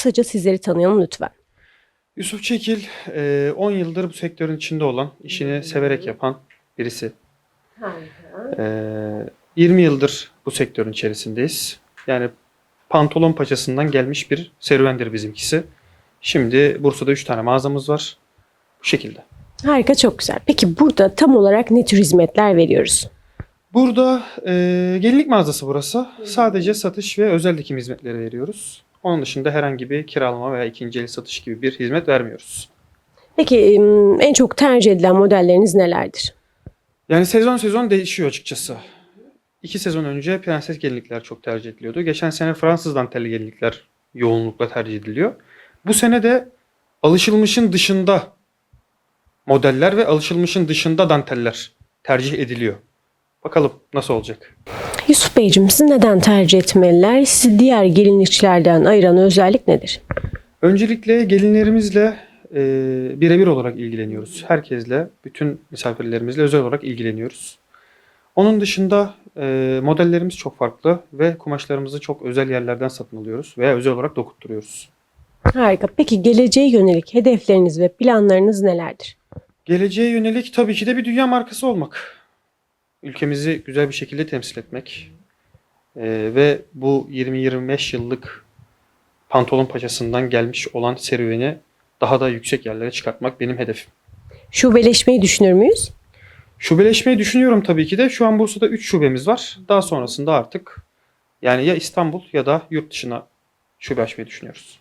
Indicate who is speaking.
Speaker 1: kısaca sizleri tanıyalım lütfen.
Speaker 2: Yusuf Çekil e, 10 yıldır bu sektörün içinde olan, işini severek yapan birisi. E, 20 yıldır bu sektörün içerisindeyiz. Yani pantolon paçasından gelmiş bir serüvendir bizimkisi. Şimdi Bursa'da 3 tane mağazamız var. Bu şekilde.
Speaker 1: Harika çok güzel. Peki burada tam olarak ne tür hizmetler veriyoruz?
Speaker 2: Burada e, gelinlik mağazası burası. Sadece satış ve özel dikim hizmetleri veriyoruz. Onun dışında herhangi bir kiralama veya ikinci el satış gibi bir hizmet vermiyoruz.
Speaker 1: Peki en çok tercih edilen modelleriniz nelerdir?
Speaker 2: Yani sezon sezon değişiyor açıkçası. İki sezon önce prenses gelinlikler çok tercih ediliyordu. Geçen sene Fransız dantelli gelinlikler yoğunlukla tercih ediliyor. Bu sene de alışılmışın dışında modeller ve alışılmışın dışında danteller tercih ediliyor. Bakalım nasıl olacak.
Speaker 1: Yusuf Beyciğim sizi neden tercih etmeliler? Sizi diğer gelinlikçilerden ayıran özellik nedir?
Speaker 2: Öncelikle gelinlerimizle e, birebir olarak ilgileniyoruz. Herkesle, bütün misafirlerimizle özel olarak ilgileniyoruz. Onun dışında e, modellerimiz çok farklı ve kumaşlarımızı çok özel yerlerden satın alıyoruz veya özel olarak dokutturuyoruz.
Speaker 1: Harika. Peki geleceğe yönelik hedefleriniz ve planlarınız nelerdir?
Speaker 2: Geleceğe yönelik tabii ki de bir dünya markası olmak. Ülkemizi güzel bir şekilde temsil etmek. E, ve bu 20-25 yıllık pantolon paçasından gelmiş olan serüveni daha da yüksek yerlere çıkartmak benim hedefim.
Speaker 1: Şubeleşmeyi düşünür müyüz?
Speaker 2: Şubeleşmeyi düşünüyorum tabii ki de. Şu an Bursa'da 3 şubemiz var. Daha sonrasında artık yani ya İstanbul ya da yurt dışına şube açmayı düşünüyoruz.